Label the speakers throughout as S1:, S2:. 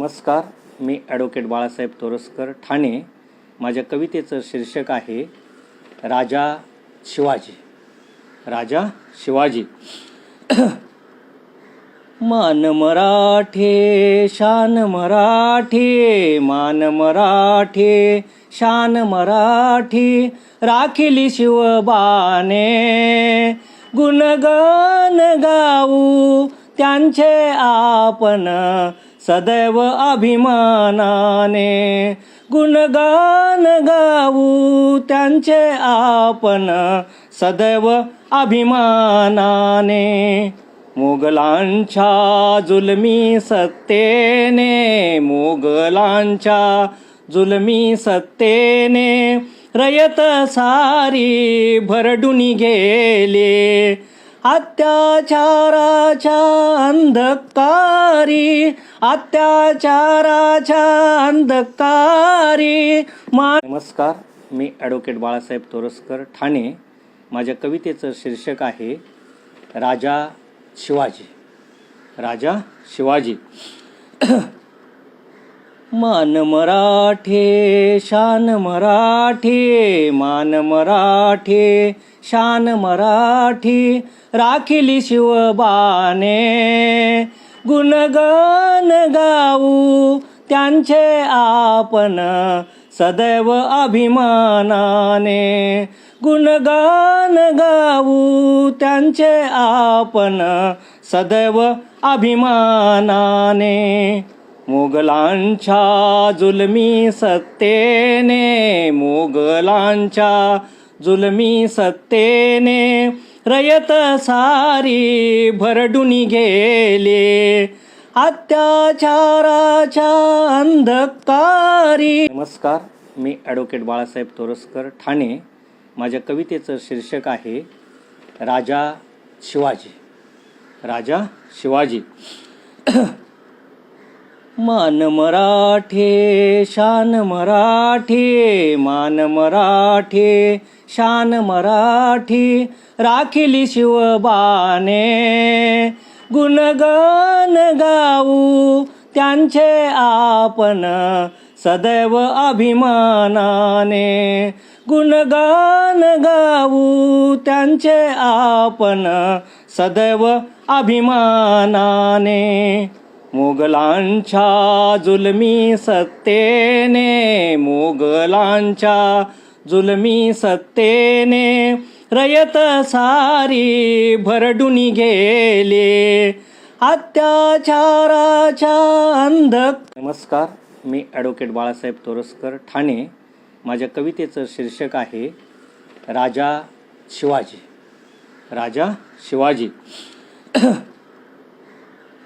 S1: नमस्कार मी ॲडव्होकेट बाळासाहेब तोरसकर ठाणे. माझ्या कवितेचं शीर्षक आहे राजा शिवाजी. राजा शिवाजी. मान मराठे शान मराठे मान मराठे शान मराठी राखिली शिवबाने. गुणगान गाऊ त्यांचे आपण सदैव अभिमानाने गुणगान गाऊ त्यांचे आपण सदैव अभिमानाने. मोगलांच्या जुलमी सत्तेने मोगलांच्या जुलमी सत्तेने रयत सारी भरडून गेले. अत्याचाराच्या अंधकारी अत्याचाराच्या अंधकारी. मा नमस्कार मी ॲडव्होकेट बाळासाहेब तोरसकर ठाणे. माझ्या कवितेचं शीर्षक आहे राजा शिवाजी. राजा शिवाजी. मान मराठे शान मराठे मान मराठे शान मराठी राखिली शिवबाने. गुणगान गाऊ त्यांचे आपण सदैव अभिमानाने. गुणगान गाऊ त्यांचे आपण सदैव अभिमानाने. मोगलांच्या जुलमी सत्तेने मोगलांच्या जुलमी सत्तेने रयत सारी भरडून गेले अत्याचाराच्या अंधकारी नमस्कार मी ॲडव्होकेट बाळासाहेब तोरसकर ठाणे. माझ्या कवितेचं शीर्षक आहे राजा शिवाजी. राजा शिवाजी. मान मराठे शान मराठे मान मराठे शान मराठी राखिली शिवबाने. गुणगान गाऊ त्यांचे आपण सदैव अभिमानाने. गुणगान गाऊ त्यांचे आपण सदैव अभिमानाने. मोगलांच्या जुलमी सत्तेने मोगलांच्या जुलमी सत्तेने रयत सारी भरडून गेले अत्याचाराच्या अंधक नमस्कार मी ॲडव्होकेट बाळासाहेब तोरसकर ठाणे. माझ्या कवितेचं शीर्षक आहे राजा शिवाजी. राजा शिवाजी.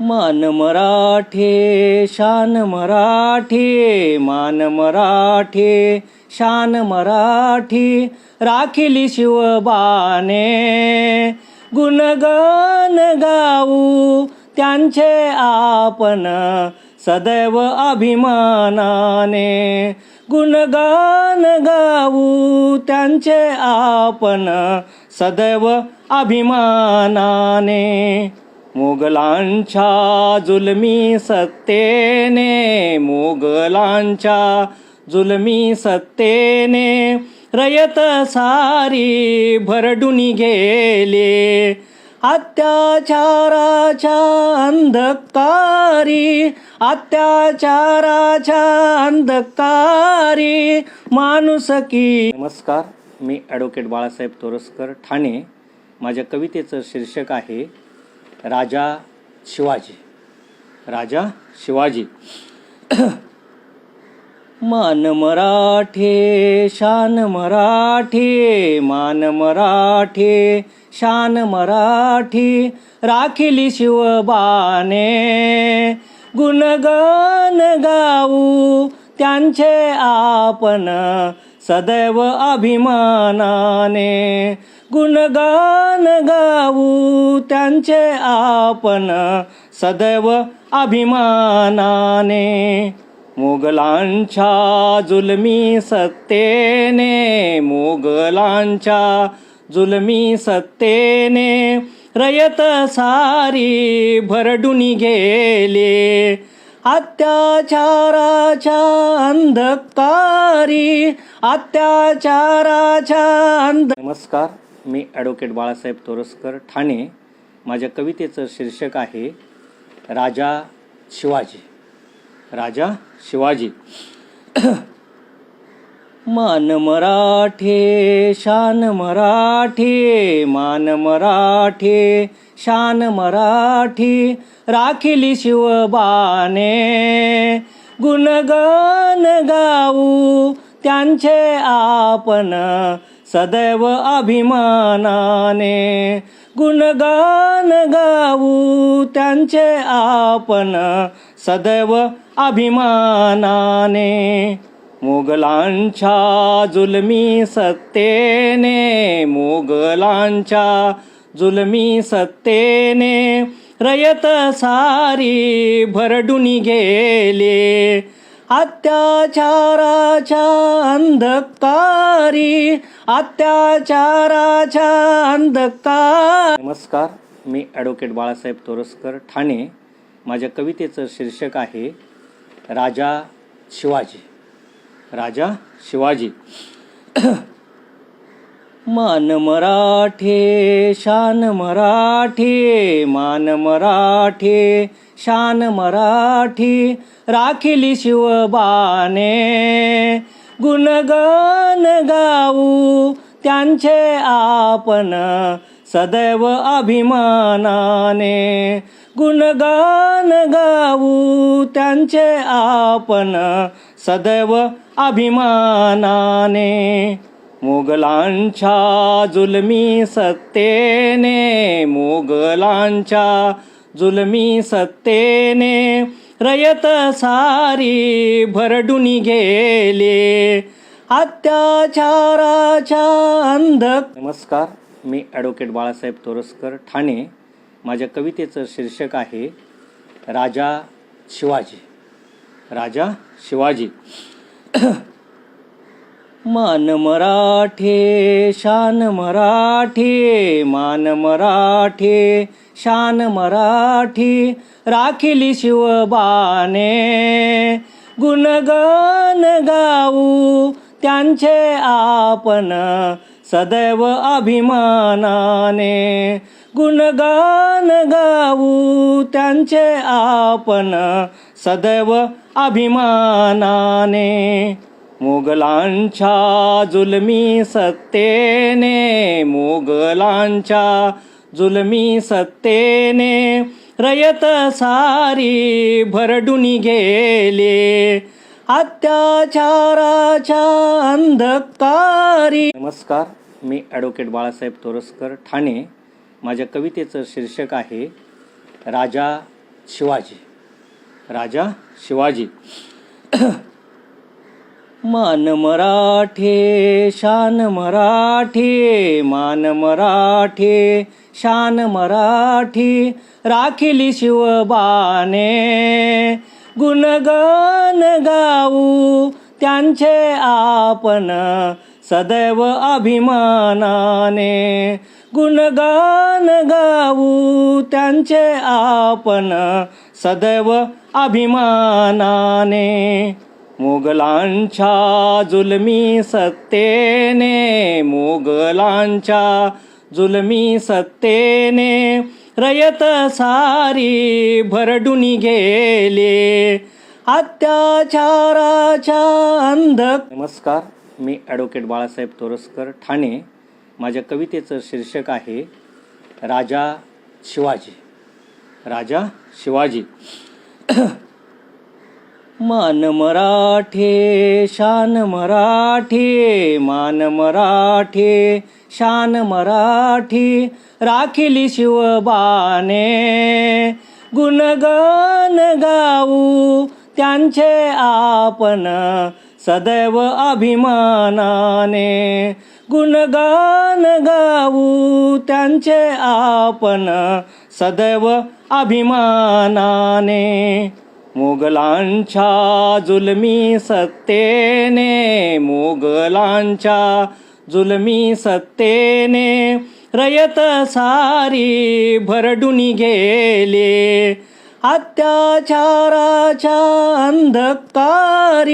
S1: मान मराठे शान मराठे मान मराठे शान मराठी राखिली शिवबाने. गुणगान गाऊ त्यांचे आपण सदैव अभिमानाने. गुणगान गाऊ त्यांचे आपण सदैव अभिमानाने. मोगलांच्या जुलमी सत्तेने मोगलांच्या जुलमी सत्तेने रयत सारी भरडून गेले. अत्याचाराच्या अंधकारी अत्याचाराच्या अंधकारी माणुसकी नमस्कार मी ॲडव्होकेट बाळासाहेब तोरसकर ठाणे. माझ्या कवितेचं शीर्षक आहे राजा शिवाजी. राजा शिवाजी. मान मराठे शान मराठे मान मराठे शान मराठी राखिली शिवबाने. गुणगान गाऊ त्यांचे आपण सदैव अभिमानाने. गुणगान गाऊ त्यांचे आपण सदैव अभिमानाने. मोगलांच्या जुलमी सत्तेने मोगलांच्या जुलमी सत्तेने रयत सारी भरडून गेले. अत्याचाराच्या अंधकारी अत्याचाराच्या अंध नमस्कार. मी ॲडव्होकेट बाळासाहेब तोरसकर ठाणे. माझ्या कवितेचं शीर्षक आहे राजा शिवाजी. राजा शिवाजी. मान मराठे शान मराठे मान मराठे शान मराठी राखिली शिवबाने. गुणगान गाऊ त्यांचे आपण सदैव अभिमानाने गुणगान गाऊ त्यांचे आपण सदैव अभिमानाने. मोगलांच्या जुलमी सत्तेने मोगलांच्या जुलमी सत्तेने रयत सारी भरडून गेले. अत्याचाराच्या अंधकारी अत्याचाराच्या अंधकार. नमस्कार मी ॲडव्होकेट बाळासाहेब तोरसकर ठाणे. माझ्या कवितेचं शीर्षक आहे राजा शिवाजी. राजा शिवाजी. मान मराठे शान मराठे मान मराठे शान मराठी राखिली शिवबाने. गुणगान गाऊ त्यांचे आपण सदैव अभिमानाने. गुणगान गाऊ त्यांचे आपण सदैव अभिमानाने. मुघलांच्या जुलमी सत्तेने मुघलांच्या जुलमी सत्तेने रयत सारी भरडून गेले. अत्याचाराच्या अंध नमस्कार मी ॲडव्होकेट बाळासाहेब तोरसकर ठाणे. माझ्या कवितेचं शीर्षक आहे राजा शिवाजी. राजा शिवाजी. मान मराठे शान मराठे मान मराठे शान मराठी राखिली शिवबाने. गुणगान गाऊ त्यांचे आपण सदैव अभिमानाने. गुणगान गाऊ त्यांचे आपण सदैव अभिमानाने. मुघलांच्या जुलमी सत्तेने मोगलांच्या जुलमी सत्तेने रयत सारी भरडून गेले. अत्याचाराच्या अंधकारी. नमस्कार मी ॲडव्होकेट बाळासाहेब तोरसकर ठाणे. माझ्या कवितेचं शीर्षक आहे राजा शिवाजी. राजा शिवाजी. मान मराठे शान मराठे मान मराठे शान मराठी राखिली शिवबाने. गुणगान गाऊ त्यांचे आपण सदैव अभिमानाने. गुणगान गाऊ त्यांचे आपण सदैव अभिमानाने. मुघलांच्या जुलमी सत्तेने मुघलांच्या जुलमी सत्तेने रयत सारी भरडून गेले. अत्याचाराच्या अंध नमस्कार मी ॲडव्होकेट बाळासाहेब तोरसकर ठाणे. माझ्या कवितेचं शीर्षक आहे राजा शिवाजी. राजा शिवाजी. मान मराठे शान मराठे मान मराठे शान मराठी राखिली शिवबाने. गुणगान गाऊ त्यांचे आपण सदैव अभिमानाने. गुणगान गाऊ त्यांचे आपण सदैव अभिमानाने. मुघलांच्या जुलमी सत्तेने मुघलांच्या जुलमी सत्तेने रयत सारी भरडून गेले. अत्याचाराच्या अंधकारी